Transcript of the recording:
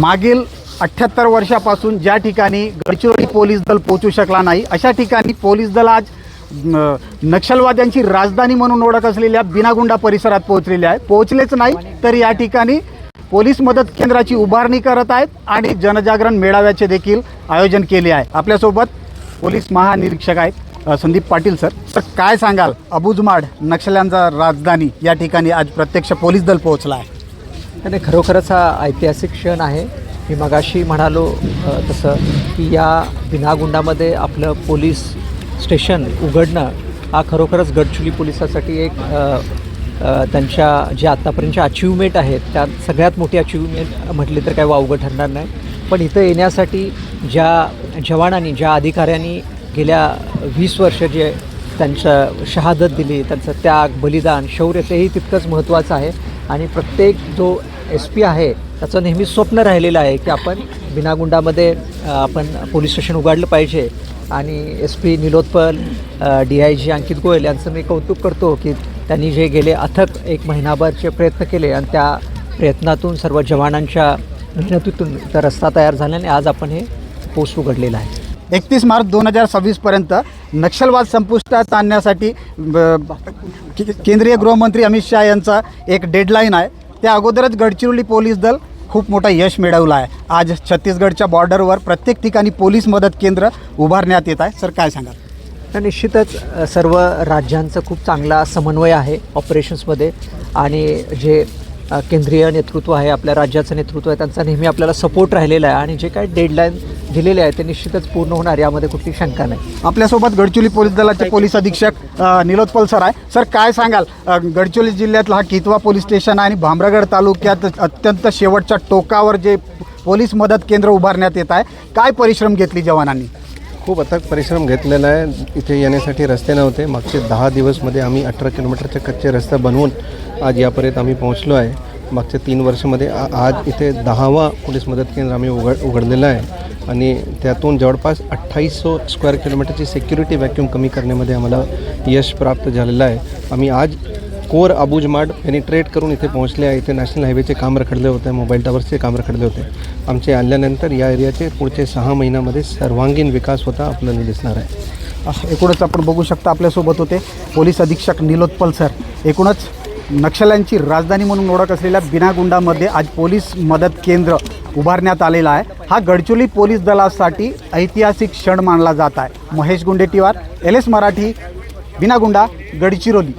मागील अठ्ठ्याहत्तर वर्षापासून ज्या ठिकाणी गडचिरोली पोलीस दल पोचू शकला नाही अशा ठिकाणी पोलीस दल आज नक्षलवाद्यांची राजधानी म्हणून ओळख असलेल्या बिनागुंडा परिसरात पोहोचलेले आहे. पोहोचलेच नाही तर या ठिकाणी पोलीस मदत केंद्राची उभारणी करत आहेत आणि जनजागरण मेळाव्याचे देखील आयोजन केले आहे. आपल्यासोबत पोलीस महानिरीक्षक आहेत संदीप पाटील सर. तर काय सांगाल? अबुजमाड नक्षल्यांचा राजधानी या ठिकाणी आज प्रत्यक्ष पोलीस दल पोहोचला आहे. आणि खरोखरच हा ऐतिहासिक क्षण आहे. मी मगाशी म्हणालो तसं की या बिनागुंडामध्ये आपलं पोलीस स्टेशन उघडणं हा खरोखरच गडचुली पोलिसासाठी एक त्यांच्या जे आत्तापर्यंतच्या अचिव्हमेंट आहेत त्यात सगळ्यात मोठी अचिव्हमेंट म्हटली तर काय वावगं ठरणार नाही. पण इथं येण्यासाठी ज्या जवानांनी ज्या अधिकाऱ्यांनी गेल्या वीस वर्ष जे त्यांचं शहादत दिली त्यांचं त्याग बलिदान शौर्य तेही तितकंच महत्त्वाचं आहे. आणि प्रत्येक जो एस पी आहे त्याचं नेहमी स्वप्न राहिलेलं आहे की आपण बिनागुंडामध्ये आपण पोलीस स्टेशन उघडलं पाहिजे. आणि S P Nilotpal D I G Ankit Goyal यांचं मी कौतुक करतो की त्यांनी जे गेले अथक एक महिनाभरचे प्रयत्न केले आणि त्या प्रयत्नातून सर्व जवानांच्या मेहनतीतून तर रस्ता तयार झाल्याने आज आपण हे पोस्ट उघडलेलं आहे. एकतीस मार्च दोन हजार सव्वीसपर्यंत नक्षलवाद संपुष्टात आणण्यासाठी ब- केंद्रीय गृहमंत्री अमित शहा यांचा एक डेडलाईन आहे. त्या अगोदरच गडचिरोली पोलीस दल खूप मोठं यश मिळवलं आहे. आज छत्तीसगडच्या बॉर्डरवर प्रत्येक ठिकाणी पोलीस मदत केंद्र उभारण्यात येत आहे. सर काय सांगाल? तर निश्चितच सर्व राज्यांचं खूप चांगला समन्वय आहे ऑपरेशन्समध्ये आणि जे केंद्रीय नेतृत्व आहे आपल्या राज्याचं नेतृत्व आहे त्यांचा नेहमी आपल्याला सपोर्ट राहिलेला आहे आणि जे काही डेडलाईन दिलेले आहे ते निश्चितच पूर्ण होणार यामध्ये कुठली शंका नाही. आपल्यासोबत गडचिरोली पोलीस दलाचे पोलीस अधीक्षक निलोत्पल सर आहे. सर काय सांगाल? गडचिरोली जिल्ह्यातला हा कितवा पोलीस स्टेशन आणि भामरागड तालुक्यात अत्यंत शेवटच्या टोकावर जे पोलीस मदत केंद्र उभारण्यात येत आहे काय परिश्रम घेतली जवानांनी? खूप अथक परिश्रम घेतलेला आहे. इथे येण्यासाठी रस्ते नव्हते. मागचे दहा दिवसमध्ये आम्ही अठरा किलोमीटरचे कच्चे रस्ता बनवून आज यापर्यंत आम्ही पोहोचलो आहे. मागच्या तीन वर्षामध्ये आ- आज इथे दहावा पोलीस मदत केंद्र आम्ही उघड उघडलेलं आहे. आणि त्यातून जवळपास अठ्ठावीसशे स्क्वेअर किलोमीटरची सिक्युरिटी व्हॅक्यूम कमी करण्यामध्ये आम्हाला यश प्राप्त झालेलं आहे. आम्ही आज कोर अबुजमाड पेनिट्रेट करून इथे पोहोचले आहे. इथे नॅशनल हायवेचे काम रखडले होते मोबाईल टावर्सचे काम रखडले होते. आमचे आल्यानंतर या एरियाचे पुढचे सहा महिन्यामध्ये सर्वांगीण विकास होता आपल्याला दिसणार आहे. एकूणच आपण बघू शकता आपल्यासोबत होते पोलीस अधीक्षक निलोत्पल सर. एकूणच नक्षल्यांची राजधानी म्हणून ओळख असलेल्या बिनागुंडामध्ये आज पोलीस मदत केंद्र उभारण्यात आलेला आहे. हा गडचोली पोलीस दलासाठी ऐतिहासिक क्षण मानला जात आहे. Mahesh Gundetiwar L S Marathi Binagunda Gadchiroli.